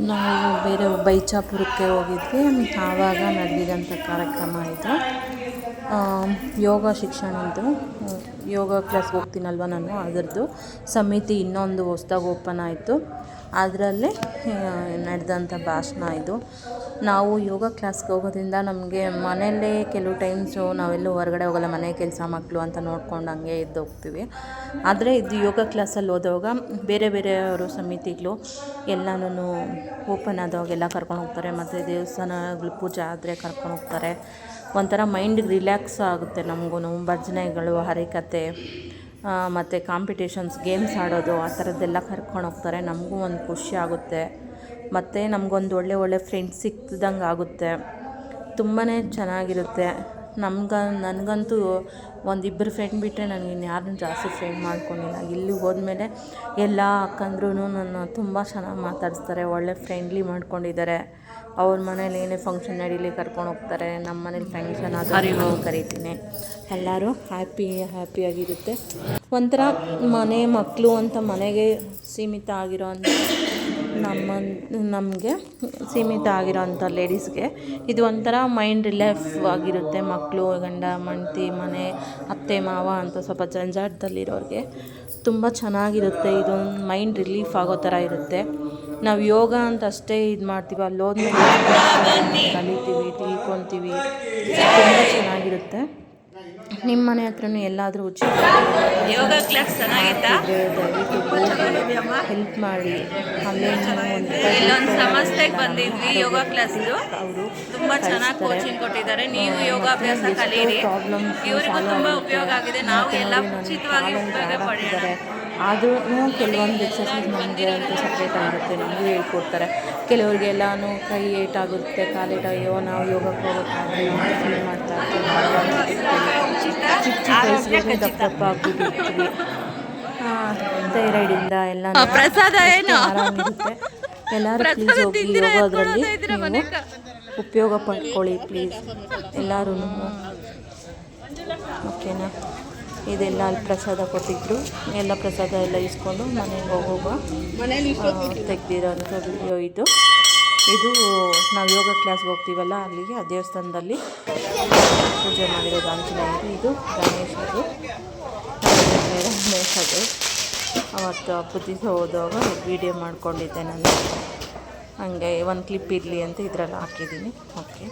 ನಾವು ಬೇರೆ ಬೈಚಾಪುರಕ್ಕೆ ಹೋಗಿದ್ವಿ. ಆವಾಗ ನಡೆದಿದ್ದಂಥ ಕಾರ್ಯಕ್ರಮ ಇದು. ಯೋಗ ಶಿಕ್ಷಣದ್ದು ಯೋಗ ಕ್ಲಾಸ್ಗೆ ಹೋಗ್ತೀನಲ್ವ ನಾನು? ಅದರದ್ದು ಸಮಿತಿ ಇನ್ನೊಂದು ಹೊಸ್ದಾಗಿ ಓಪನ್ ಆಯಿತು. ಅದರಲ್ಲಿ ನಡೆದಂಥ ಭಾಷಣ ಇದು. ನಾವು ಯೋಗ ಕ್ಲಾಸ್ಗೆ ಹೋಗೋದ್ರಿಂದ ನಮಗೆ ಮನೆಯಲ್ಲೇ ಕೆಲವು ಟೈಮ್ಸು ನಾವೆಲ್ಲೂ ಹೊರಗಡೆ ಹೋಗಲ್ಲ, ಮನೆ ಕೆಲಸ ಮಕ್ಕಳು ಅಂತ ನೋಡ್ಕೊಂಡು ಹಂಗೆ ಇದ್ದು ಹೋಗ್ತೀವಿ ಆದರೆ ಇದು ಯೋಗ ಕ್ಲಾಸಲ್ಲಿ ಹೋದಾಗ ಬೇರೆ ಬೇರೆಯವರು ಸಮಿತಿಗಳು ಎಲ್ಲನೂ ಓಪನ್ ಆದವಾಗೆಲ್ಲ ಕರ್ಕೊಂಡು ಹೋಗ್ತಾರೆ, ಮತ್ತು ದೇವಸ್ಥಾನಗಳು ಪೂಜೆ ಆದರೆ ಕರ್ಕೊಂಡು ಹೋಗ್ತಾರೆ. ಒಂಥರ ಮೈಂಡ್ ರಿಲ್ಯಾಕ್ಸ್ ಆಗುತ್ತೆ ನಮಗೂ ಭಜನೆಗಳು, ಹರಿಕತೆ ಮತ್ತು ಕಾಂಪಿಟೇಷನ್ಸ್, ಗೇಮ್ಸ್ ಆಡೋದು, ಆ ಥರದ್ದೆಲ್ಲ ಕರ್ಕೊಂಡು ಹೋಗ್ತಾರೆ. ನಮಗೂ ಒಂದು ಖುಷಿ ಆಗುತ್ತೆ. ಮತ್ತು ನಮಗೊಂದು ಒಳ್ಳೆ ಒಳ್ಳೆ ಫ್ರೆಂಡ್ಸ್ ಸಿಕ್ಕಿದಂಗೆ ಆಗುತ್ತೆ. ತುಂಬಾ ಚೆನ್ನಾಗಿರುತ್ತೆ. ನಮ್ಗೆ, ನನಗಂತೂ ಒಂದಿಬ್ಬರು ಫ್ರೆಂಡ್ ಬಿಟ್ಟರೆ ನನಗೆ ಇನ್ಯಾರನ್ನೂ ಜಾಸ್ತಿ ಫ್ರೆಂಡ್ ಮಾಡ್ಕೊಂಡಿಲ್ಲ. ಇಲ್ಲಿ ಹೋದ್ಮೇಲೆ ಎಲ್ಲ ಅಕ್ಕಂದ್ರೂ ನನ್ನ ತುಂಬ ಚೆನ್ನಾಗಿ ಮಾತಾಡಿಸ್ತಾರೆ, ಒಳ್ಳೆ ಫ್ರೆಂಡ್ಲಿ ಮಾಡ್ಕೊಂಡಿದ್ದಾರೆ. ಅವ್ರ ಮನೇಲಿ ಏನೇ ಫಂಕ್ಷನ್ ನಡೀಲಿ ಕರ್ಕೊಂಡು ಹೋಗ್ತಾರೆ ನಮ್ಮ ಮನೇಲಿ ಫಂಕ್ಷನ್ ಆದರೂ ಕರಿತೀನಿ. ಎಲ್ಲರೂ ಹ್ಯಾಪಿ ಹ್ಯಾಪಿಯಾಗಿರುತ್ತೆ ಒಂಥರ ಮನೆ ಮಕ್ಕಳು ಅಂತ ಮನೆಗೆ ಸೀಮಿತ ಆಗಿರೋಂಥ ನಮ್ಮ ನಮಗೆ ಸೀಮಿತ ಆಗಿರೋಂಥ ಲೇಡೀಸ್ಗೆ ಇದು ಒಂಥರ ಮೈಂಡ್ ರಿಲ್ಯಾಫ್ ಆಗಿರುತ್ತೆ. ಮಕ್ಕಳು ಗಂಡ ಮಂತಿ ಮನೆ ಅತ್ತೆ ಮಾವ ಅಂತ ಸ್ವಲ್ಪ ಜಂಜಾಟದಲ್ಲಿರೋರಿಗೆ ತುಂಬ ಚೆನ್ನಾಗಿರುತ್ತೆ. ಇದೊಂದು ಮೈಂಡ್ ರಿಲೀಫ್ ಆಗೋ ಥರ ಇರುತ್ತೆ. ನಾವು ಯೋಗ ಅಂತ ಅಷ್ಟೇ ಇದು ಮಾಡ್ತೀವಿ. ಅಲ್ಲಿ ಹೋದ್ಮೇಲೆ ಕಲಿತೀವಿ ತಿಳ್ಕೊತೀವಿ. ತುಂಬ ಚೆನ್ನಾಗಿರುತ್ತೆ. ನಿಮ್ಮ ಮನೆ ಹತ್ರನೂ ಎಲ್ಲಾದರೂ ಉಚಿತ ಯೋಗ ಕ್ಲಾಸ್ ಚೆನ್ನಾಗಿತ್ತಾ? ಹೆಲ್ಪ್ ಮಾಡಿ. ಇಲ್ಲೊಂದು ಸಂಸ್ಥೆಗೆ ಬಂದಿದ್ವಿ ಯೋಗ ಕ್ಲಾಸ್ದು. ತುಂಬ ತುಂಬಾ ಚೆನ್ನಾಗಿ ಕೋಚಿಂಗ್ ಕೊಟ್ಟಿದ್ದಾರೆ. ನೀವು ಯೋಗಾಭ್ಯಾಸ ಕಲೀರಿ. ಇವರಿಗೂ ತುಂಬಾ ಉಪಯೋಗ ಆಗಿದೆ. ನಾವು ಎಲ್ಲ ಉಚಿತವಾಗಿ ಉಪಯೋಗ ಪಡೆಯೋಣ. ಆದ್ರೂ ಕೆಲವೊಂದು ಎಕ್ಸಸೈಸ್ ನಮಗೆ ಅಂತ ಸಪ್ರೇಟ್ ಆಗಿರುತ್ತೆ ನಮಗೂ ಹೇಳ್ಕೊಡ್ತಾರೆ. ಕೆಲವ್ರಿಗೆಲ್ಲಾನು ಕೈ ಏಟಾಗುತ್ತೆ ಕಾಲೇಟ್ ಅಯ್ಯೋ ನಾವು ಯೋಗಕ್ಕೆ ಹೋಗೋಕ್ಕಾಗಲ್ಲ ಅಂತ ಫೀಲ್ ಮಾಡ್ತಾ ಇರ್ತೀವಿ. ಚಿಕ್ಕ ಚಿಕ್ಕ ವಯಸ್ಸಿಗೆ ದಪ್ಪ ದಪ್ಪ ಆಗ್ಬಿಟ್ಟಿರ್ತೀವಿ. ಥೈರಾಯ್ಡಿಂದ ಎಲ್ಲ? ಆರಾಮಿರುತ್ತೆ. ಎಲ್ಲರೂ ಪ್ಲೀಸ್ ಹೋಗಿ ಯೋಗದಲ್ಲಿ ನೀವು ಉಪಯೋಗ ಪಡ್ಕೊಳ್ಳಿ ಪ್ಲೀಸ್ ಎಲ್ಲರೂ ಓಕೆನಾ? ಇದೆಲ್ಲ ಅಲ್ಲಿ ಪ್ರಸಾದ ಕೊಟ್ಟಿದ್ರು. ಎಲ್ಲ ಪ್ರಸಾದ ಎಲ್ಲ ಇಸ್ಕೊಂಡು ಮನೆಗೆ ಹೋಗುವಾಗ ತೆಗ್ದಿರೋಂಥ ವಿಡಿಯೋ ಇದು. ಇದು ನಾವು ಯೋಗ ಕ್ಲಾಸ್ಗೆ ಹೋಗ್ತೀವಲ್ಲ ಅಲ್ಲಿಗೆ, ಆ ದೇವಸ್ಥಾನದಲ್ಲಿ. ಪೂಜೆ ಮಾಡಿರೋದು ಆಂಜನೇಯರು ಇದು ಗಣೇಶರು ಗಣೇಶದು ಅವತ್ತು ಬುದ್ಧಿಸ ಹೋದಾಗ ವೀಡಿಯೋ ಮಾಡ್ಕೊಂಡಿದ್ದೆ ನಾನು. ಹಂಗೆ, ಒಂದು ಕ್ಲಿಪ್ ಇರಲಿ ಅಂತ ಇದರಲ್ಲಿ ಹಾಕಿದ್ದೀನಿ. ಓಕೆ